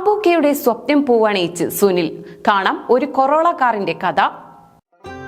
അബൂക്കയുടെ സ്വപ്നം പൂവണയിച്ച് സുനിൽ. കാണാം ഒരു കൊറോള കാറിന്റെ കഥ.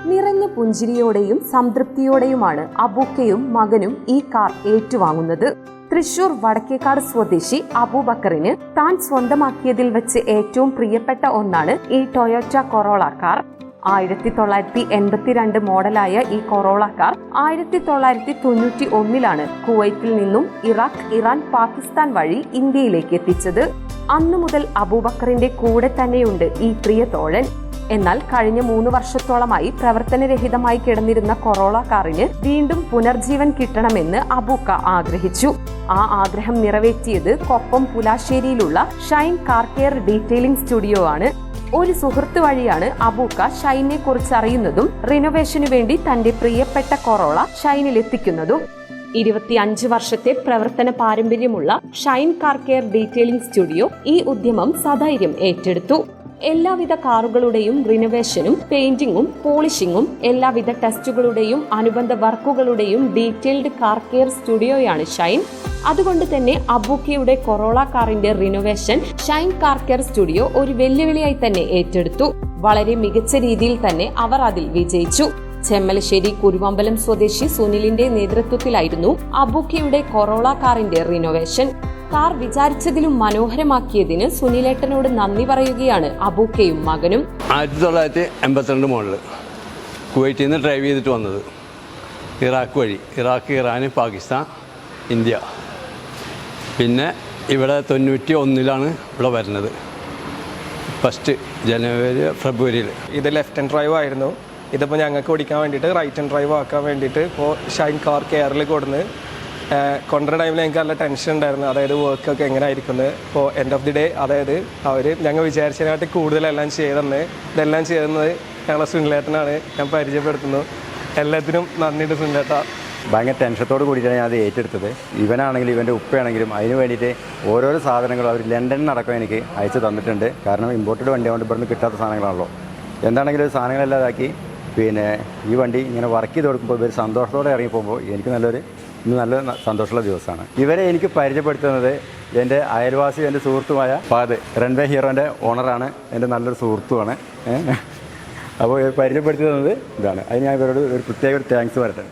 നിറഞ്ഞ പുഞ്ചിരിയോടെയും സംതൃപ്തിയോടെയുമാണ് അബൂക്കയും മകനും ഈ കാർ ഏറ്റുവാങ്ങുന്നത്. തൃശൂർ വടക്കേക്കാട് സ്വദേശി അബൂബക്കറിന് താൻ സ്വന്തമാക്കിയതിൽ വെച്ച് ഏറ്റവും പ്രിയപ്പെട്ട ഒന്നാണ് ഈ ടൊയോറ്റ കൊറോള കാർ. ആയിരത്തി തൊള്ളായിരത്തി എൺപത്തിരണ്ട് മോഡലായ ഈ കൊറോള കാർ ആയിരത്തി തൊള്ളായിരത്തി തൊണ്ണൂറ്റി ഒന്നിലാണ് കുവൈറ്റിൽ നിന്നും ഇറാഖ് ഇറാൻ പാകിസ്ഥാൻ വഴി ഇന്ത്യയിലേക്ക് എത്തിച്ചത്. അന്നു മുതൽ അബൂബക്കറിന്റെ കൂടെ തന്നെയുണ്ട് ഈ പ്രിയ തോഴൻ എന്നാൽ കഴിഞ്ഞ മൂന്ന് വർഷത്തോളമായി പ്രവർത്തനരഹിതമായി കിടന്നിരുന്ന കൊറോള കാറിന് വീണ്ടും പുനർജീവൻ കിട്ടണമെന്ന് അബൂക്ക ആഗ്രഹിച്ചു. ആ ആഗ്രഹം നിറവേറ്റിയത് Koppam പുലാശ്ശേരിയിലുള്ള shine car care detailing studio ആണ്. ഒരു സുഹൃത്ത് വഴിയാണ് അബൂക്ക ഷൈനെ കുറിച്ച് അറിയുന്നതും റിനോവേഷനു വേണ്ടി തന്റെ പ്രിയപ്പെട്ട കൊറോള ഷൈനിൽ എത്തിക്കുന്നതും ഇരുപത്തിയഞ്ച് വർഷത്തെ പ്രവർത്തന പാരമ്പര്യമുള്ള shine car care detailing studio ഈ ഉദ്യമം സധൈര്യം ഏറ്റെടുത്തു. എല്ലാവിധ കാറുകളുടെയും റിനോവേഷനും പെയിന്റിങ്ങും പോളിഷിങ്ങും എല്ലാവിധ ടെസ്റ്റുകളുടെയും അനുബന്ധ വർക്കുകളുടെയും ഡീറ്റെയിൽഡ് കാർ കെയർ സ്റ്റുഡിയോയാണ് ഷൈൻ. അതുകൊണ്ട് തന്നെ അബൂക്കിയുടെ കൊറോള കാറിന്റെ renovation shine car care studio ഒരു വെല്ലുവിളിയായി തന്നെ ഏറ്റെടുത്തു. വളരെ മികച്ച രീതിയിൽ തന്നെ അവർ അതിൽ വിജയിച്ചു. ചെമ്മലശ്ശേരി കുരുവമ്പലം സ്വദേശി സുനിലിന്റെ നേതൃത്വത്തിലായിരുന്നു അബുക്കയുടെ കൊറോള കാറിന്റെ റിനോവേഷൻ കാർ വിചാരിച്ചതിലും മനോഹരമാക്കിയതിന് സുനിലേട്ടനോട് നന്ദി പറയുകയാണ് അബൂക്കയും മകനും. ആയിരത്തി തൊള്ളായിരത്തി എൺപത്തിരണ്ട് മോഡൽ കുവൈറ്റിൽ നിന്ന് ഡ്രൈവ് ചെയ്തിട്ട് വന്നത് ഇറാഖ് വഴി. Iraq Iran Pakistan India. പിന്നെ ഇവിടെ തൊണ്ണൂറ്റി ഒന്നിലാണ് ഇവിടെ വരുന്നത്. ഫസ്റ്റ് ജനുവരി ഫെബ്രുവരിയിൽ ഇത് ലെഫ്റ്റ് ഹാൻഡ് ഡ്രൈവ് ആയിരുന്നു. ഇതിപ്പോൾ ഞങ്ങൾക്ക് ഓടിക്കാൻ വേണ്ടിയിട്ട് റൈറ്റ് ആൻഡ് ഡ്രൈവ് ആക്കാൻ വേണ്ടിയിട്ട് ഇപ്പോൾ ഷൈൻ കാർ കെയറിൽ കൊടുന്ന് കൊണ്ടുവരുന്ന ടൈമിൽ ഞങ്ങൾക്ക് നല്ല ടെൻഷൻ ഉണ്ടായിരുന്നു. അതായത് വർക്കൊക്കെ എങ്ങനെ ആയിരിക്കുന്നത് ഇപ്പോൾ എൻഡ് ഓഫ് ദി ഡേ അതായത് അവർ ഞങ്ങൾ വിചാരിച്ചതിനായിട്ട് കൂടുതലെല്ലാം ചെയ്തെന്ന് ഇതെല്ലാം ചെയ്തെന്നത് ഞങ്ങളെ സുനിലേട്ടനാണ്. ഞാൻ പരിചയപ്പെടുത്തുന്നു. എല്ലാത്തിനും നന്ദിയുണ്ട് സുനിലേട്ട. ഭയങ്കര ടെൻഷനോട് കൂടിയിട്ടാണ് ഞാൻ അത് ഏറ്റെടുത്തത്. ഇവനാണെങ്കിലും ഇവന്റെ ഉപ്പയാണെങ്കിലും അതിന് വേണ്ടിയിട്ട് ഓരോരോ സാധനങ്ങളും അവർ ലണ്ടനിൽ നടക്കം എനിക്ക് അയച്ചു തന്നിട്ടുണ്ട്. കാരണം ഇമ്പോർട്ടഡ് വണ്ടി ആയതുകൊണ്ട് ഇവിടുന്ന് കിട്ടാത്ത സാധനങ്ങളാണല്ലോ. എന്താണെങ്കിലും സാധനങ്ങളെല്ലാം ഇതാക്കി പിന്നെ ഈ വണ്ടി ഇങ്ങനെ വർക്ക് ചെയ്ത് കൊടുക്കുമ്പോൾ ഇവർ സന്തോഷത്തോടെ ഇറങ്ങി പോകുമ്പോൾ എനിക്ക് നല്ലൊരു ഇന്ന് നല്ല സന്തോഷമുള്ള ദിവസമാണ്. ഇവരെ എനിക്ക് പരിചയപ്പെടുത്തുന്നത് എന്റെ അയൽവാസി എന്റെ സുഹൃത്തുമായ ഫാദ് റൺവേ ഹീറോന്റെ ഓണറാണ് എന്റെ നല്ലൊരു സുഹൃത്തുമാണ് അപ്പോൾ പരിചയപ്പെടുത്തി ഇതാണ്. അതിന് ഞാൻ ഇവരോട് ഒരു പ്രത്യേക ഒരു താങ്ക്സ് പറയട്ടെ.